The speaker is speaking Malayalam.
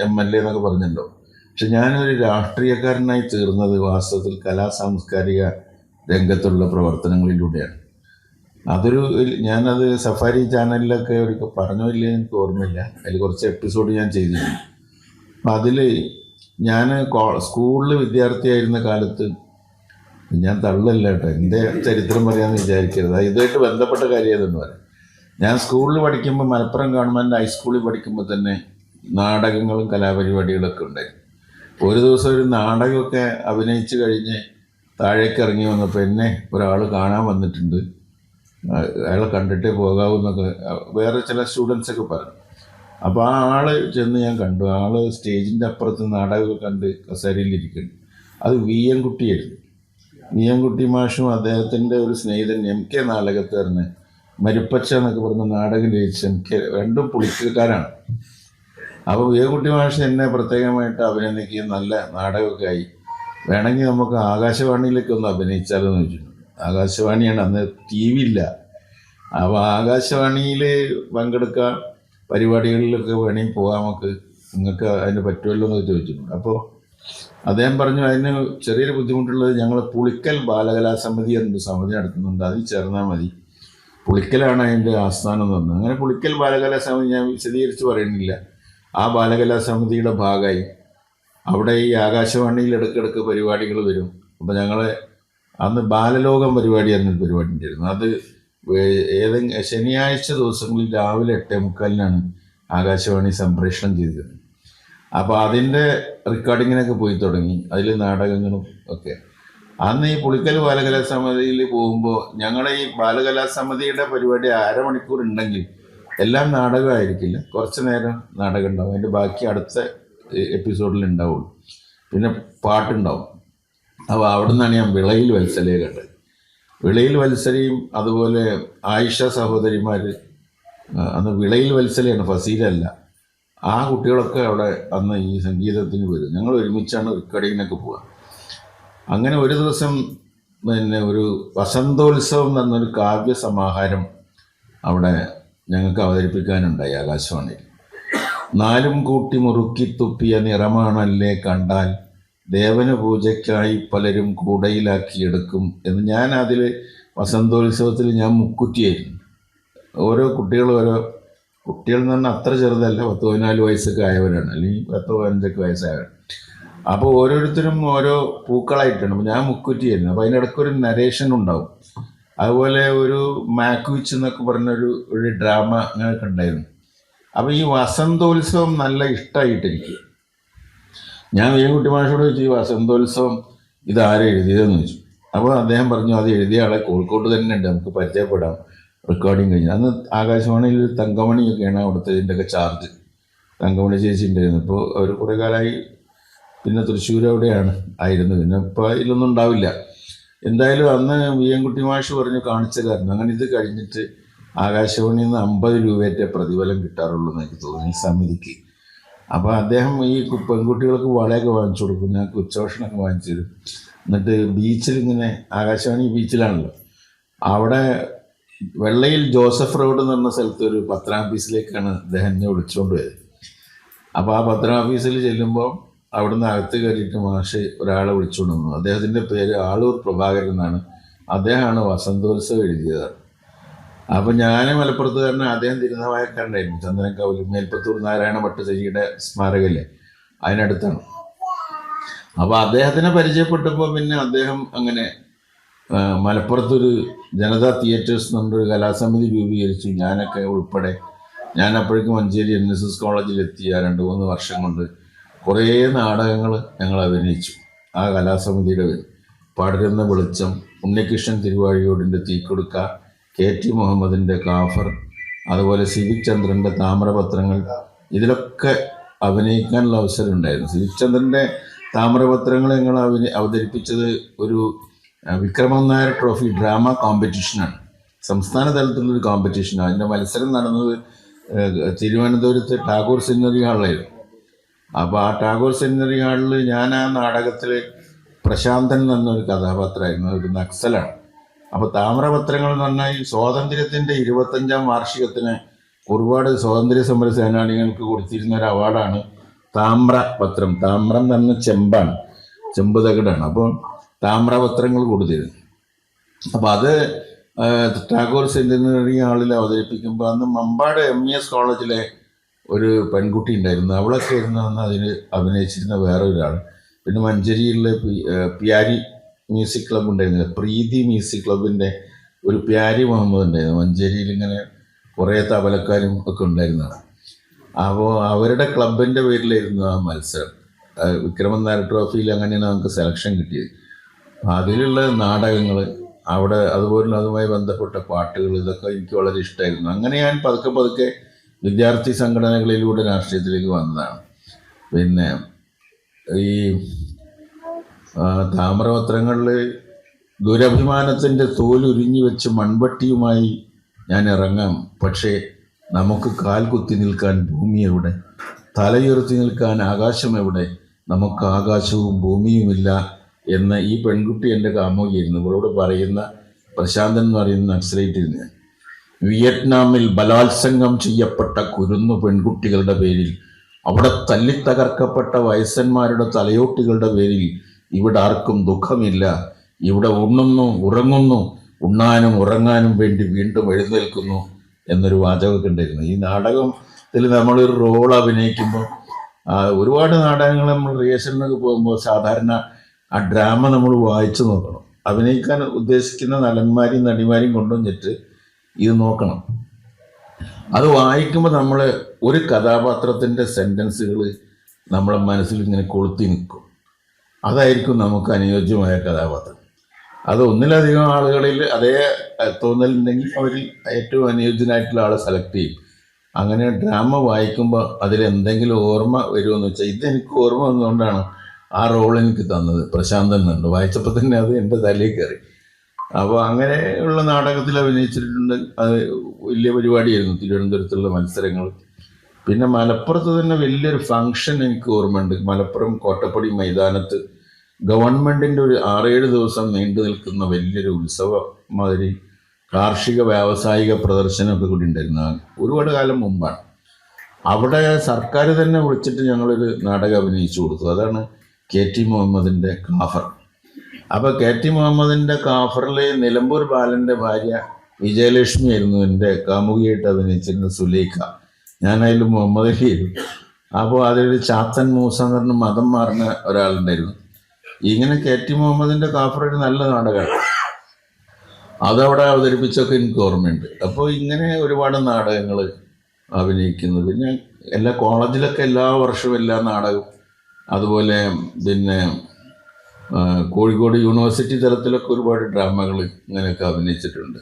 എം എൽ എ എന്നൊക്കെ പറഞ്ഞല്ലോ പക്ഷെ ഞാനൊരു രാഷ്ട്രീയക്കാരനായി തീർന്നത് വാസ്തവത്തിൽ കലാ സാംസ്കാരിക രംഗത്തുള്ള പ്രവർത്തനങ്ങളിലൂടെയാണ്. അതൊരു ഞാനത് സഫാരി ചാനലിലൊക്കെ ഒരു പറഞ്ഞോ ഇല്ലേ എനിക്ക് ഓർമ്മയില്ല. അതിൽ കുറച്ച് എപ്പിസോഡ് ഞാൻ ചെയ്തിരുന്നു അപ്പം അതിൽ ഞാൻ സ്കൂളിൽ വിദ്യാർത്ഥിയായിരുന്ന കാലത്ത് ഞാൻ തള്ളല്ല കേട്ടോ. എന്റെ ചരിത്രം പറയാമെന്ന് വിചാരിക്കരുത്. അത് ഇതുമായിട്ട് ബന്ധപ്പെട്ട കാര്യം ഏതെന്ന് പറയാം. ഞാൻ സ്കൂളിൽ പഠിക്കുമ്പോൾ മലപ്പുറം ഗവൺമെന്റ് ഹൈസ്കൂളിൽ പഠിക്കുമ്പോൾ തന്നെ നാടകങ്ങളും കലാപരിപാടികളൊക്കെ ഉണ്ടായിരുന്നു ഒരു ദിവസം ഒരു നാടകമൊക്കെ അഭിനയിച്ച് കഴിഞ്ഞ് താഴേക്ക് ഇറങ്ങി വന്നപ്പോൾ എന്നെ ഒരാൾ കാണാൻ വന്നിട്ടുണ്ട്. അയാളെ കണ്ടിട്ടേ പോകാവൂ എന്നൊക്കെ വേറെ ചില സ്റ്റുഡൻസൊക്കെ പറഞ്ഞു. അപ്പോൾ ആ ആൾ ചെന്ന് ഞാൻ കണ്ടു. ആൾ സ്റ്റേജിന്റെ അപ്പുറത്ത് നാടകമൊക്കെ കണ്ട് കസേരയിലിരിക്കുന്നു അത് വി എം കുട്ടിയായിരുന്നു. വി എം കുട്ടി മാഷും അദ്ദേഹത്തിന്റെ ഒരു സ്നേഹിതൻ എം കെ നാടകത്തേറിന് മരുപ്പച്ച എന്നൊക്കെ പറഞ്ഞ നാടകം രചിച്ച എം കെ രണ്ടും പുളിക്കക്കാരാണ് അപ്പോൾ വേകുട്ടി മാഷ് എന്നെ പ്രത്യേകമായിട്ട് അഭിനന്ദിക്കുകയും നല്ല നാടകമൊക്കെ ആയി. വേണമെങ്കിൽ നമുക്ക് ആകാശവാണിയിലേക്ക് ഒന്ന് അഭിനയിച്ചാലോ എന്ന് ചോദിച്ചിട്ടുണ്ട് ആകാശവാണിയാണ് അന്ന് ടി വി ഇല്ല. അപ്പോൾ ആകാശവാണിയിൽ പങ്കെടുക്കുക പരിപാടികളിലൊക്കെ വേണമെങ്കിൽ പോകാം നമുക്ക്. നിങ്ങൾക്ക് അതിന് പറ്റുമല്ലോ എന്ന് ചോദിച്ചിട്ടുണ്ട്. അപ്പോൾ അദ്ദേഹം പറഞ്ഞു അതിന് ചെറിയൊരു ബുദ്ധിമുട്ടുള്ളത് ഞങ്ങൾ പുളിക്കൽ ബാലകലാ സമിതി എന്നൊരു സമിതി നടത്തുന്നുണ്ട്. അതിൽ ചേർന്നാൽ മതി. പുളിക്കലാണ് അതിന്റെ ആസ്ഥാനം എന്ന് അങ്ങനെ പുളിക്കൽ ബാലകലാ സമിതി ഞാൻ വിശദീകരിച്ച് പറയുന്നില്ല. ആ ബാലകലാ സമിതിയുടെ ഭാഗമായി അവിടെ ഈ ആകാശവാണിയിൽ ഇടയ്ക്കിടയ്ക്ക് പരിപാടികൾ വരും. അപ്പോൾ ഞങ്ങൾ അന്ന് ബാലലോകം പരിപാടി അന്ന് പരിപാടി ഉണ്ടായിരുന്നു അത് ഏതെങ്കിലും ശനിയാഴ്ച ദിവസങ്ങളിൽ രാവിലെ എട്ടേ മുക്കാലിനാണ് ആകാശവാണി സംപ്രേഷണം ചെയ്തത്. അപ്പോൾ അതിന്റെ റെക്കോർഡിങ്ങിനൊക്കെ പോയി തുടങ്ങി. അതിൽ നാടകങ്ങളും ഒക്കെ. അന്ന് ഈ പുളിക്കൽ ബാലകലാ സമിതിയിൽ പോകുമ്പോൾ ഞങ്ങളുടെ ഈ ബാലകലാ സമിതിയുടെ പരിപാടി അരമണിക്കൂർ ഉണ്ടെങ്കിൽ എല്ലാം നാടകമായിരിക്കില്ല. കുറച്ച് നേരം നാടകം ഉണ്ടാവും അതിന്റെ ബാക്കി അടുത്ത എപ്പിസോഡിൽ ഉണ്ടാവുള്ളൂ പിന്നെ പാട്ടുണ്ടാവും. അപ്പോൾ അവിടെ നിന്നാണ് ഞാൻ വിളയിൽ വത്സലയെ കണ്ടത് വിളയിൽ വത്സലയും അതുപോലെ ആയിഷ സഹോദരിമാർ അന്ന് വിളയിൽ വത്സലയാണ് ഫസീലല്ല. ആ കുട്ടികളൊക്കെ അവിടെ അന്ന് ഈ സംഗീതത്തിന് വരും ഞങ്ങൾ ഒരുമിച്ചാണ് റെക്കോർഡിങ്ങിനൊക്കെ പോവുക. അങ്ങനെ ഒരു ദിവസം പിന്നെ ഒരു വസന്തോത്സവം എന്നൊരു കാവ്യ സമാഹാരം അവിടെ ഞങ്ങൾക്ക് അവതരിപ്പിക്കാനുണ്ടായി ആകാശവാണിയിൽ. നാലും കൂട്ടി മുറുക്കി തുപ്പിയ നിറമാണല്ലേ കണ്ടാൽ ദേവന പൂജയ്ക്കായി പലരും കൂടയിലാക്കിയെടുക്കും എന്ന് ഞാൻ അതിൽ വസന്തോത്സവത്തിൽ ഞാൻ മുക്കുറ്റിയായിരുന്നു. ഓരോ കുട്ടികൾ ഓരോ കുട്ടികൾ എന്ന് പറഞ്ഞാൽ അത്ര ചെറുതല്ല പത്ത് പതിനാല് വയസ്സൊക്കെ ആയവരാണ് അല്ലെങ്കിൽ പത്ത് പതിനഞ്ചൊക്കെ വയസ്സായവരാണ്. അപ്പോൾ ഓരോരുത്തരും ഓരോ പൂക്കളായിട്ടുണ്ട് അപ്പോൾ ഞാൻ മുക്കുറ്റിയായിരുന്നു അപ്പോൾ അതിനിടയ്ക്ക് ഒരു നരേഷൻ ഉണ്ടാവും. അതുപോലെ ഒരു മാക്വിച്ച് എന്നൊക്കെ പറഞ്ഞൊരു ഒരു ഡ്രാമ അങ്ങനെയൊക്കെ ഉണ്ടായിരുന്നു അപ്പോൾ ഈ വസന്തോത്സവം നല്ല ഇഷ്ടമായിട്ട് എനിക്ക്. ഞാൻ വേഗുട്ടി മാഷോട് ചോദിച്ചു ഈ വസന്തോത്സവം ഇത് ആരും എഴുതിയതെന്ന് ചോദിച്ചു. അപ്പോൾ അദ്ദേഹം പറഞ്ഞു അത് എഴുതിയ ആളെ കോഴിക്കോട്ട് തന്നെ ഉണ്ട് നമുക്ക് പരിചയപ്പെടാം. റെക്കോർഡിങ് കഴിഞ്ഞു. അന്ന് ആകാശവാണിയിൽ തങ്കമണിയൊക്കെയാണ് അവിടുത്തെ ഇതിന്റെയൊക്കെ ചാർജ് തങ്കമണി ചേച്ചി ഉണ്ടായിരുന്നു ഇപ്പോൾ അവർ കുറേ കാലമായി പിന്നെ തൃശ്ശൂർ അവിടെയാണ് ആയിരുന്നു. പിന്നെ ഇപ്പോൾ ഇതിലൊന്നും ഉണ്ടാവില്ല. എന്തായാലും അന്ന് വി മാഷ് പറഞ്ഞു കാണിച്ച കാരണം അങ്ങനെ ഇത് കഴിഞ്ഞിട്ട് ആകാശവാണിയിൽ നിന്ന് അമ്പത് രൂപയേറ്റ പ്രതിഫലം കിട്ടാറുള്ളൂ എന്ന് എനിക്ക് തോന്നി സമിതിക്ക്. അപ്പോൾ അദ്ദേഹം ഈ പെൺകുട്ടികൾക്ക് വളയൊക്കെ വാങ്ങിച്ചു കൊടുക്കും ഞങ്ങൾക്ക് ഉച്ചഭക്ഷണമൊക്കെ വാങ്ങിച്ചു തരും. എന്നിട്ട് ബീച്ചിൽ ഇങ്ങനെ ആകാശവാണി ബീച്ചിലാണല്ലോ. അവിടെ വെള്ളയിൽ ജോസഫ് റോഡ് എന്ന് പറഞ്ഞ സ്ഥലത്ത് ഒരു പത്രാഫീസിലേക്കാണ് അദ്ദേഹം എന്നെ വിളിച്ചുകൊണ്ട് പോയത്. അപ്പോൾ ആ പത്രാഫീസിൽ ചെല്ലുമ്പോൾ അവിടുന്ന് അകത്ത് കയറിയിട്ട് മാഷ് ഒരാളെ വിളിച്ചുകൊണ്ട് വന്നു അദ്ദേഹത്തിന്റെ പേര് ആളൂർ പ്രഭാകരൻ എന്നാണ്. അദ്ദേഹമാണ് വസന്തോത്സവം എഴുതിയത്. അപ്പം ഞാൻ മലപ്പുറത്തുകാരനെ അദ്ദേഹം തിരുനാവായക്കാരനായിരുന്നു. ചന്ദനക്കാവിൽ മേൽപ്പത്തൂർ നാരായണ ഭട്ടശരിയുടെ സ്മാരകല്ലേ? അതിനടുത്താണ്. അപ്പോൾ അദ്ദേഹത്തിനെ പരിചയപ്പെട്ടപ്പോൾ പിന്നെ അദ്ദേഹം അങ്ങനെ മലപ്പുറത്തൊരു ജനതാ തിയേറ്റേഴ്സ് എന്നൊരു കലാസമിതി രൂപീകരിച്ചു. ഞാനൊക്കെ ഉൾപ്പെടെ ഞാൻ അപ്പോഴേക്കും മഞ്ചേരി എൻ എസ് എസ് കോളേജിലെത്തിയ രണ്ട് മൂന്ന് വർഷം കൊണ്ട്. കുറേ നാടകങ്ങൾ ഞങ്ങൾ അഭിനയിച്ചു. ആ കലാസമിതിയുടെ പടരുന്ന വെളിച്ചം ഉണ്ണികൃഷ്ണൻ തിരുവാഴിയോടിന്റെ തീക്കൊടുക്ക കെ ടി മുഹമ്മദിന്റെ കാഫർ അതുപോലെ സിവിക് ചന്ദ്രന്റെ താമ്രപത്രങ്ങൾ ഇതിലൊക്കെ അഭിനയിക്കാനുള്ള അവസരം ഉണ്ടായിരുന്നു സിവിക് ചന്ദ്രന്റെ താമ്രപത്രങ്ങൾ ഞങ്ങൾ അഭിനയി അവതരിപ്പിച്ചത് ഒരു വിക്രമം നായർ ട്രോഫി ഡ്രാമ കോമ്പറ്റീഷനാണ്. സംസ്ഥാന തലത്തിലുള്ളൊരു കോമ്പറ്റീഷനാണ്. അതിന്റെ മത്സരം നടന്നത് തിരുവനന്തപുരത്ത് ടാഗോർ സിനറി ഹാളിലായിരുന്നു അപ്പോൾ ആ ടാഗോർ സെമിനറി ഹാളിൽ ഞാൻ ആ നാടകത്തിൽ പ്രശാന്തൻ എന്നൊരു കഥാപാത്രമായിരുന്നു. ഒരു നക്സലാണ്. അപ്പോൾ താമ്രപത്രങ്ങൾ എന്ന് പറഞ്ഞാൽ ഈ സ്വാതന്ത്ര്യത്തിന്റെ ഇരുപത്തഞ്ചാം വാർഷികത്തിന് ഒരുപാട് സ്വാതന്ത്ര്യ സമര സേനാനികൾക്ക് കൊടുത്തിരുന്ന ഒരു അവാർഡാണ് താമ്ര പത്രം താമ്രം എന്ന് ചെമ്പാണ്. ചെമ്പ് തകിടാണ്. അപ്പോൾ താമ്രപത്രങ്ങൾ കൊടുത്തിരുന്നു. അപ്പോൾ അത് ടാഗോർ സെന്റിനറി ഹാളിൽ അവതരിപ്പിക്കുമ്പോൾ അന്ന് മമ്പാട് എം ഇ എസ് കോളേജിലെ ഒരു പെൺകുട്ടി ഉണ്ടായിരുന്നു. അവളൊക്കെ ആയിരുന്നു അന്ന് അതിൽ അഭിനയിച്ചിരുന്ന വേറെ ഒരാൾ പിന്നെ മഞ്ചേരിയിലെ പ്യാരി മ്യൂസിക് ക്ലബ് ഉണ്ടായിരുന്നില്ല? പ്രീതി മ്യൂസിക് ക്ലബിന്റെ ഒരു പ്യാരി മുഹമ്മദ് ഉണ്ടായിരുന്നു. മഞ്ചേരിയിൽ ഇങ്ങനെ കുറേ തബലക്കാരും ഒക്കെ ഉണ്ടായിരുന്നതാണ്. അപ്പോൾ അവരുടെ ക്ലബിന്റെ പേരിലായിരുന്നു ആ മത്സരം. വിക്രമൻ നായർ ട്രോഫിയിൽ അങ്ങനെയാണ് നമുക്ക് സെലക്ഷൻ കിട്ടിയത്. അതിലുള്ള നാടകങ്ങൾ അവിടെ അതുപോലെ അതുമായി ബന്ധപ്പെട്ട പാട്ടുകൾ ഇതൊക്കെ എനിക്ക് വളരെ ഇഷ്ടമായിരുന്നു. അങ്ങനെ ഞാൻ പതുക്കെ പതുക്കെ വിദ്യാർത്ഥി സംഘടനകളിലൂടെ രാഷ്ട്രീയത്തിലേക്ക് വന്നതാണ്. പിന്നെ ഈ താമരപത്രങ്ങളിൽ ദുരഭിമാനത്തിന്റെ തോലുരിഞ്ഞു വെച്ച് മൺവട്ടിയുമായി ഞാൻ ഇറങ്ങാം. പക്ഷേ നമുക്ക് കാൽ കുത്തി നിൽക്കാൻ ഭൂമി എവിടെ? തലയുയർത്തി നിൽക്കാൻ ആകാശം എവിടെ? നമുക്ക് ആകാശവും ഭൂമിയുമില്ല എന്ന് ഈ പെൺകുട്ടി എന്റെ കാമുകയായിരുന്നു. ഇവളോട് പറയുന്ന പ്രശാന്തൻ എന്ന് പറയുന്ന നക്സലൈറ്റിൽ ഞാൻ വിയറ്റ്നാമിൽ ബലാത്സംഗം ചെയ്യപ്പെട്ട കുരുന്നു പെൺകുട്ടികളുടെ പേരിൽ അവിടെ തല്ലിത്തകർക്കപ്പെട്ട വയസ്സന്മാരുടെ തലയോട്ടികളുടെ പേരിൽ ഇവിടെ ആർക്കും ദുഃഖമില്ല. ഇവിടെ ഉണ്ണുന്നു ഉറങ്ങുന്നു ഉണ്ണാനും ഉറങ്ങാനും വേണ്ടി വീണ്ടും എഴുന്നേൽക്കുന്നു എന്നൊരു വാചകമൊക്കെ ഉണ്ടായിരുന്നു. ഈ നാടകത്തിൽ നമ്മളൊരു റോൾ അഭിനയിക്കുമ്പോൾ ഒരുപാട് നാടകങ്ങൾ നമ്മൾ റിയേഷനിലൊക്കെ പോകുമ്പോൾ സാധാരണ ആ ഡ്രാമ നമ്മൾ വായിച്ചു നോക്കണം. അഭിനയിക്കാൻ ഉദ്ദേശിക്കുന്ന നടന്മാരെയും നടിമാരെയും കൊണ്ടുവന്നിട്ട് ഇത് നോക്കണം. അത് വായിക്കുമ്പോൾ നമ്മൾ ഒരു കഥാപാത്രത്തിന്റെ സെന്റൻസുകൾ നമ്മളെ മനസ്സിൽ ഇങ്ങനെ കൊളുത്തി നിൽക്കും. അതായിരിക്കും നമുക്ക് അനുയോജ്യമായ കഥാപാത്രം. അത് ഒന്നിലധികം ആളുകളിൽ അതേ തോന്നലുണ്ടെങ്കിൽ അവരിൽ ഏറ്റവും അനുയോജ്യനായിട്ടുള്ള ആളെ സെലക്ട് ചെയ്യും. അങ്ങനെ ഡ്രാമ വായിക്കുമ്പോൾ അതിലെന്തെങ്കിലും ഓർമ്മ വരുമെന്ന് വെച്ചാൽ ഇതെനിക്ക് ഓർമ്മ വന്നുകൊണ്ടാണ് ആ റോൾ എനിക്ക് തന്നത്. പ്രശാന്തൻ എന്നുണ്ട് വായിച്ചപ്പോൾ തന്നെ അത് എന്റെ തലയിൽ കയറി. അപ്പോൾ അങ്ങനെയുള്ള നാടകത്തിൽ അഭിനയിച്ചിട്ടുണ്ട്. അത് വലിയ പരിപാടിയായിരുന്നു. തിരുവനന്തപുരത്തുള്ള മത്സരങ്ങൾ. പിന്നെ മലപ്പുറത്ത് തന്നെ വലിയൊരു ഫങ്ഷൻ എനിക്ക് ഓർമ്മയുണ്ട്. മലപ്പുറം കോട്ടപ്പടി മൈതാനത്ത് ഗവൺമെന്റിന്റെ ഒരു ആറേഴ് ദിവസം നീണ്ടു നിൽക്കുന്ന വലിയൊരു ഉത്സവം മാതിരി കാർഷിക വ്യാവസായിക പ്രദർശനമൊക്കെ കൂടി ഉണ്ടായിരുന്നു. ഒരുപാട് കാലം മുമ്പാണ്. അവിടെ സർക്കാർ തന്നെ വിളിച്ചിട്ട് ഞങ്ങളൊരു നാടകം അഭിനയിച്ചു കൊടുത്തു. അതാണ് കെ ടി മുഹമ്മദിന്റെ കാഫർ. അപ്പോൾ കെ ടി മുഹമ്മദിന്റെ കാഫറിൽ നിലമ്പൂർ ബാലന്റെ ഭാര്യ വിജയലക്ഷ്മി ആയിരുന്നു എന്റെ കാമുകിയായിട്ട് അഭിനയിച്ചിരുന്ന സുലേഖ. ഞാനതിൽ മുഹമ്മദ് അലിയായിരുന്നു അപ്പോൾ അതിലൊരു ചാത്തൻ മൂസ എന്ന് പറഞ്ഞ മതം മാറുന്ന ഒരാളുണ്ടായിരുന്നു. ഇങ്ങനെ കെ ടി മുഹമ്മദിന്റെ കാഫർ ഒരു നല്ല നാടകമാണ് അതവിടെ അവതരിപ്പിച്ചൊക്കെ എനിക്ക് ഓർമ്മയുണ്ട്. അപ്പോൾ ഇങ്ങനെ ഒരുപാട് നാടകങ്ങൾ അഭിനയിക്കുന്നത്. ഞാൻ എല്ലാ കോളേജിലൊക്കെ എല്ലാ വർഷവും എല്ലാ നാടകവും അതുപോലെ പിന്നെ കോഴിക്കോട് യൂണിവേഴ്സിറ്റി തലത്തിലൊക്കെ ഒരുപാട് ഡ്രാമകൾ ഇങ്ങനെയൊക്കെ അഭിനയിച്ചിട്ടുണ്ട്.